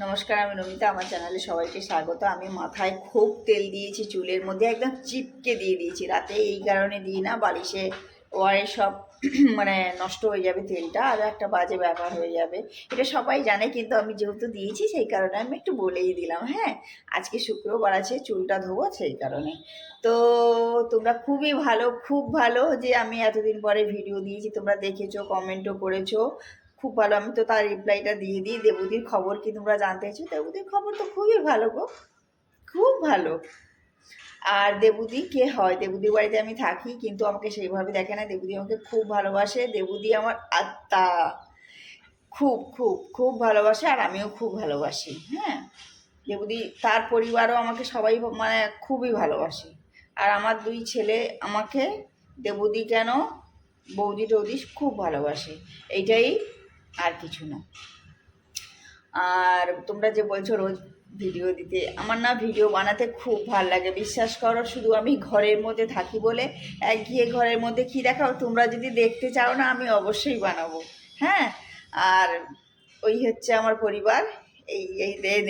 নমস্কার, আমি নমিতা, আমার চ্যানেলে সবাইকে স্বাগত। আমি মাথায় খুব তেল দিয়েছি, চুলের মধ্যে একদম চিপকে দিয়ে দিয়েছি। রাতে এই কারণে দিই না, বালিশে ওয়ারে সব মানে নষ্ট হয়ে যাবে তেলটা, আর একটা বাজে ব্যাপার হয়ে যাবে। এটা সবাই জানে, কিন্তু আমি যেহেতু দিয়েছি, সেই কারণে আমি একটু বলেই দিলাম হ্যাঁ? আজকে শুক্রবার আছে, চুলটা ধোবো, সেই কারণে। তো তোমরা খুবই ভালো, খুব ভালো যে আমি এতদিন পরে ভিডিও দিয়েছি, তোমরা দেখেছ কমেন্টও করেছ। খুব ভালো, আমি তো তার রিপ্লাইটা দিয়ে দিই, দেবুদির খবর কি তোমরা জানতে চাইছো দেবুদির খবর তো খুবই ভালো গো, খুব ভালো। আর দেবুদি কে হয়? দেবুদির বাড়িতে আমি থাকি, কিন্তু আমাকে সেইভাবে দেখে না। দেবুদি আমাকে খুব ভালোবাসে। দেবুদি আমার আত্মা। খুব খুব খুব ভালোবাসে আর আমিও খুব ভালোবাসি হ্যাঁ? দেবুদি, তার পরিবারও আমাকে সবাই মানে খুবই ভালোবাসে। আর আমার দুই ছেলে আমাকে দেবুদি কেন? বৌদি টৌদি খুব ভালোবাসে। এইটাই আর কিছু না। আর তোমরা যে বলছো রোজ ভিডিও দিতে, আমার না ভিডিও বানাতে খুব ভালো লাগে। বিশ্বাস করো, শুধু আমি ঘরের মধ্যে থাকি বলে একঘিয়ে ঘরের মধ্যে কী দেখাও? তোমরা যদি দেখতে চাও না, আমি অবশ্যই বানাবো। হ্যাঁ? আর ওই হচ্ছে আমার পরিবার। এই,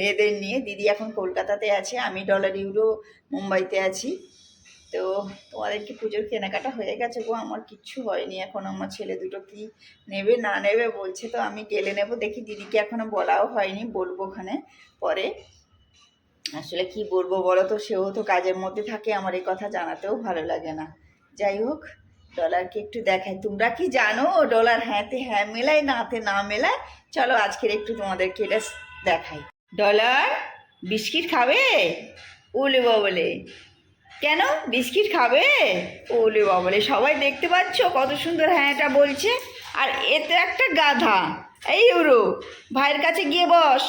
এদের নিয়ে, দিদি এখন কলকাতাতে আছে, আমি ডলার ইউরো মুম্বাইতে আছি। তো তোমাদের কি পুজোর কেনাকাটা হয়ে গেছে গো, আমার কিচ্ছু হয়নি। এখন আমার ছেলে দুটো কি নেবে, না নেবে বলছে তো, আমি গেলে নেব। দেখি দিদিকে এখনও বলাও হয়নি, বলব ওখানে পরে। আসলে কি বলব বলো তো, সেও তো কাজের মধ্যে থাকে, আমার এই কথা জানাতেও ভালো লাগে না। যাই হোক, ডলারকে একটু দেখাই। তোমরা কি জানো, ডলার হ্যাঁতে হ্যাঁ মেলায় নাতে না মেলায়? চলো আজকের একটু তোমাদেরকে এটা দেখাই। ডলার, বিস্কিট খাবে? ওলে বলে। কেন? বিস্কিট খাবে? ওলে বাবলে সবাই দেখতে পাচ্ছ কত সুন্দর হ্যাঁটা বলছে। আর এতে একটা গাধা। এই ইউরো ভাইয়ের কাছে গিয়ে বস।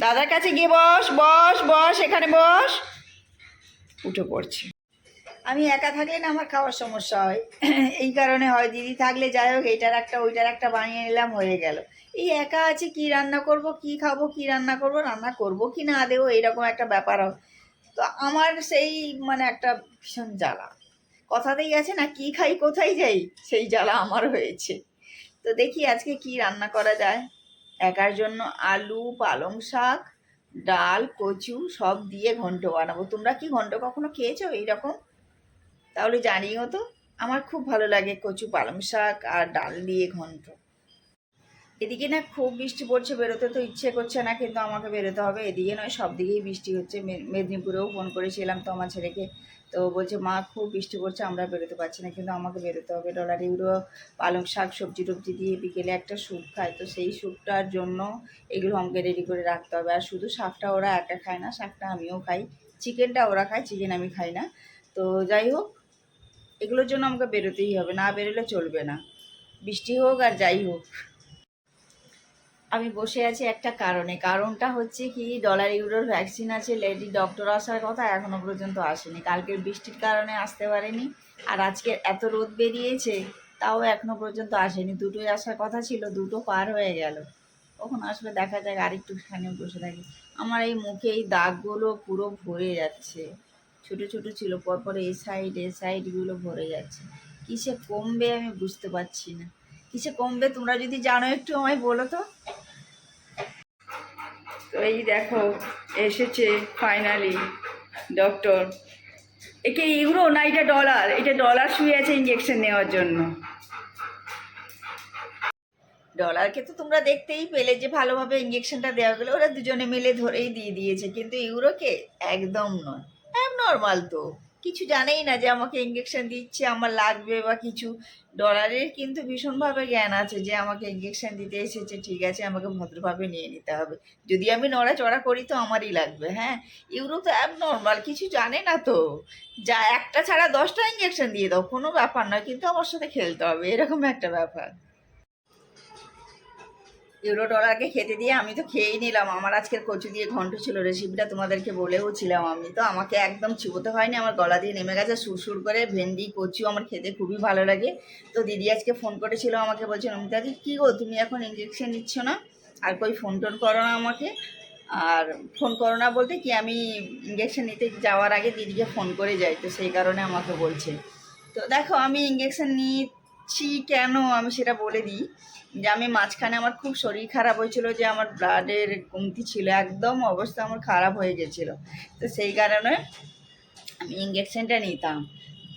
দাদার কাছে গিয়ে বস বস বস, এখানে বস। উঠে পড়ছে। আমি একা থাকলে না আমার খাওয়ার সমস্যা হয়। এই কারণে হয়, দিদি থাকলে যাই হোক, এইটার একটা, ওইটার একটা বানিয়ে নিলাম, হয়ে গেল। এই একা আছে, কি রান্না করব, কি খাব, কি রান্না করব রান্না করব কি না দেবো এইরকম একটা ব্যাপার হয়। তো আমার সেই মানে একটা ভীষণ জ্বালা। কথাতেই আছে না, কি খাই, কোথায় যাই, সেই জ্বালা আমার হয়েছে। তো দেখি আজকে কি রান্না করা যায়। একার জন্য আলু, পালং শাক, ডাল, কচু সব দিয়ে ঘন্ট বানাবো। তোমরা কি ঘন্ট কখনো খেয়েছো এইরকম? তাহলে জানিও তো, আমার খুব ভালো লাগে কচু, পালং শাক আর ডাল দিয়ে ঘন্ট। এদিকে না খুব বৃষ্টি পড়ছে, বেরোতে তো ইচ্ছে করছে না, কিন্তু আমাকে বেরোতে হবে। এদিকে নয়, সব দিকেই বৃষ্টি হচ্ছে। মেদিনীপুরেও ফোন করেছিলাম তো আমার ছেলেকে। তো বলছে, মা, খুব বৃষ্টি পড়ছে, আমরা বেরোতে পারছি না, কিন্তু আমাকে বেরোতে হবে। ডলার, ইউরো, পালং শাক, সবজি টবজি দিয়ে বিকেলে একটা স্যুপ খায়। তো সেই স্যুপটার জন্য এগুলো আমাকে রেডি করে রাখতে হবে। আর শুধু শাকটা ওরা একা খায় না, শাকটা আমিও খাই। চিকেনটা ওরা খায়, চিকেন আমি খাই না। তো যাই হোক, এগুলোর জন্য আমাকে বেরোতেই হবে, না বেরোলে চলবে না। বৃষ্টি হোক আর যাই হোক। আমি বসে আছি একটা কারণে। কারণটা হচ্ছে কি ডলার ইউরোর ভ্যাকসিন আছে লেডি ডক্টর আসার কথা এখনও পর্যন্ত আসেনি। কালকের বৃষ্টির কারণে আসতে পারেনি। আর আজকে এত রোদ বেরিয়েছে, তাও এখনও পর্যন্ত আসেনি। দুটোই আসার কথা ছিল, দুটো পার হয়ে গেল। কখন আসবে দেখা যাক আরেকটুখানি বসে থাকি। আমার এই মুখে এই দাগগুলো পুরো ভরে যাচ্ছে। ছোট ছোট ছিল, পরপর এই সাইড এ সাইডগুলো ভরে যাচ্ছে। কিসে কমবে আমি বুঝতে পারছি না। কিসে কমবে তোমরা যদি জানো একটু আমায় বলো তো। তো এই দেখো এসেছে ফাইনালি ডক্টর একে ইউরো না এটা ডলার এটা ডলার শুয়ে আছে ইঞ্জেকশন নেওয়ার জন্য। ডলারকে তো তোমরা দেখতেই পেলে যে ভালোভাবে ইঞ্জেকশনটা দেওয়া গেলে। ওরা দুজনে মিলে ধরেই দিয়ে দিয়েছে। কিন্তু ইউরোকে একদম নয় নর্মাল তো। কিছু জানেই না যে আমাকে ইঞ্জেকশন দিচ্ছে, আমার লাগবে বা কিছু। ডলারের কিন্তু ভীষণভাবে জ্ঞান আছে যে আমাকে ইঞ্জেকশন দিতে এসেছে, ঠিক আছে, আমাকে ভদ্রভাবে নিয়ে নিতে হবে। যদি আমি নড়াচড়া করি তো আমারই লাগবে হ্যাঁ? ইউরো তো অ্যাব নর্মাল কিছু জানে না তো। যা একটা ছাড়া দশটা ইঞ্জেকশন দিয়ে দাও, কোনো ব্যাপার নয়, কিন্তু আমার সাথে খেলতে হবে, এরকম একটা ব্যাপার। ইউরো ডলারকে খেতে দিয়ে আমি তো খেয়েই নিলাম। আমার আজকের কচু দিয়ে ঘন্ট ছিল রেসিপিটা তোমাদেরকে বলেও ছিলাম আমি। তো আমাকে একদম চিবোতে হয়নি, আমার গলা দিয়ে নেমে গেছে, সুরসুর করে ভেন্ডি, কচু আমার খেতে খুবই ভালো লাগে। তো দিদি আজকে ফোন করেছিল আমাকে, বলছে নমিতাদি কী গো, তুমি এখন ইঞ্জেকশন নিচ্ছ না? আর কই ফোন টোন করো না আমাকে। আর ফোন করো না বলতে কি, আমি ইঞ্জেকশন নিতে যাওয়ার আগে দিদিকে ফোন করে যাই, তো সেই কারণে আমাকে বলছে। তো দেখো, আমি ইঞ্জেকশন নিয়ে নিচ্ছি কেন আমি সেটা বলে দিই। যে আমি মাঝখানে আমার খুব শরীর খারাপ হয়েছিল যে আমার ব্লাডের কমতি ছিল, একদম অবস্থা আমার খারাপ হয়ে গেছিল। তো সেই কারণে আমি ইঞ্জেকশনটা নিতাম।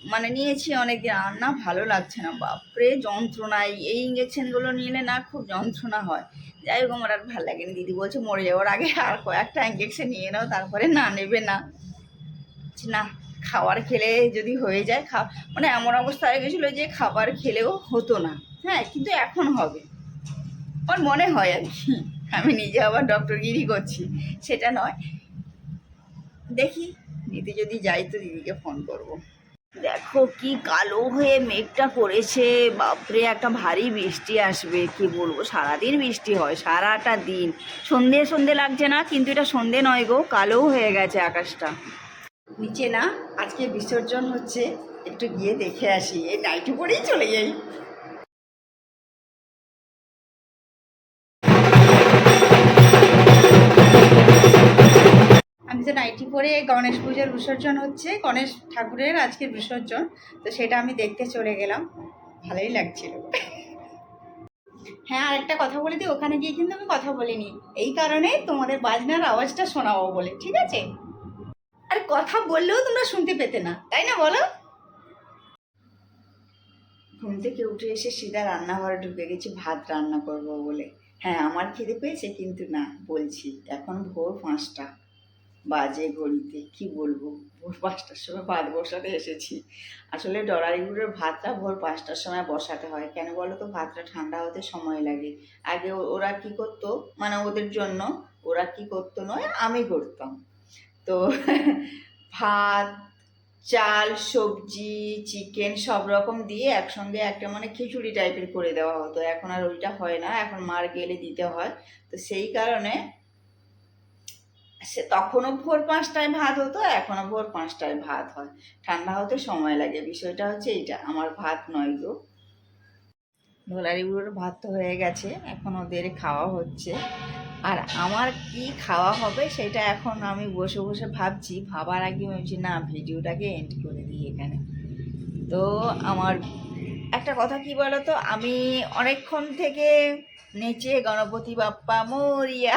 মানে নিয়েছি অনেকদিন, আর না ভালো লাগছে না, বাপরে, যন্ত্রণা। এই- ইঞ্জেকশনগুলো নিলে না খুব যন্ত্রণা হয়। যাই হোক, আমার আর ভালো লাগেনি। দিদি বলছে, মরে যাওয়ার আগে আর কয়েকটা ইঞ্জেকশন নিয়ে নাও, তারপরে না নেবে না। না খাবার খেলে যদি হয়ে যায়, খা মানে এমন অবস্থা হয়ে গেছিল যে খাবার খেলেও হতো না। হ্যাঁ কিন্তু এখন হবে। আমার মনে হয় আর কি। আমি নিজে আবার ডক্টরগিরি করছি। সেটা নয়। দেখি, দিদি যদি যাই তো দিদিকে ফোন করব। দেখো কি কালো হয়ে মেঘটা করেছে। বাপরে, একটা ভারী বৃষ্টি আসবে, কি বলব? সারাদিন বৃষ্টি হয়, সারাটা দিন। সন্ধে সন্ধে লাগছে না, কিন্তু এটা সন্ধে নয় গো, কালো হয়ে গেছে আকাশটা। নিচে না, আজকে বিসর্জন হচ্ছে, একটু গিয়ে দেখে আসি। এই নাইটি পরেই চলে যাই। আমি তো নাইটি পরে গণেশ পুজোর বিসর্জন হচ্ছে, গণেশ ঠাকুরের আজকের বিসর্জন। তো সেটা আমি দেখতে চলে গেলাম। ভালোই লাগছিল। হ্যাঁ আর একটা কথা বলে দিই, ওখানে গিয়ে কিন্তু আমি কথা বলিনি। এই কারণে তোমাদের বাজনার আওয়াজটা শোনাবো বলে, ঠিক আছে? আর কথা বললেও তোমরা শুনতে পেতে না, তাই না বলো? ঘুম থেকে উঠে এসে সিধা রান্নাঘরে ঢুকে গেছি, ভাত রান্না করব বলে। হ্যাঁ আমার খিদে পেয়েছে কিন্তু না, বলছি এখন ভোর পাঁচটা বাজে ঘড়িতে, কি বলব? ভোর পাঁচটার সময় ভাত বসাতে এসেছি। আসলে ডরারিগুলোর ভাতটা ভোর পাঁচটার সময় বসাতে হয়। কেন বলো তো, ভাতটা ঠান্ডা হতে সময় লাগে। আগে ওরা কি করতো? মানে ওদের জন্য ওরা কি করতো নয়, আমি করতাম। তো ভাত, চাল, সবজি চিকেন সব রকম দিয়ে একসঙ্গে একটা মানে খিচুড়ি টাইপের করে দেওয়া হতো। এখন আর ওইটা হয় না, এখন মার গেলে দিতে হয়। তো সেই কারণে সে তখনও ভোর পাঁচটায় ভাত হতো, এখনও ভোর পাঁচটায় ভাত হয়। ঠান্ডা হতে সময় লাগে, বিষয়টা হচ্ছে এইটা, আমার ভাত নয় গো। ধোলারিগুলোর ভাত তো হয়ে গেছে, এখন ওদের খাওয়া হচ্ছে। আর আমার কি খাওয়া হবে সেটা এখন আমি বসে বসে ভাবছি, ভাবার আগে ভাবছি, না, ভিডিওটাকে এন্ড করে দিই এখানে। তো আমার একটা কথা কি বলো তো আমি অনেকক্ষণ থেকে নেচে গণপতি বাপ্পা মরিয়া,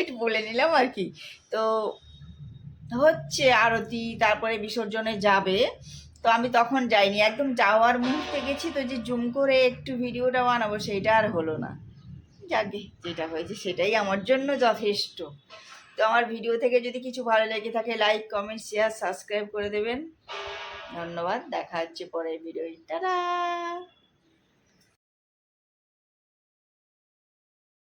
একটু বলে নিলাম আর কি। তো হচ্ছে আরতি, তারপরে বিসর্জনে যাবে। তো আমি তখন যাইনি, একদম যাওয়ার মুহূর্তে গেছি তো যে জুম করে একটু ভিডিওটা বানাবো সেইটা আর হলো না। যাকে যেটা হয়েছে সেটাই আমার জন্য যথেষ্ট। তো আমার ভিডিও থেকে যদি কিছু ভালো লেগে থাকে লাইক কমেন্ট শেয়ার সাবস্ক্রাইব করে দেবেন। ধন্যবাদ, দেখা হচ্ছে পরের ভিডিও টাটা!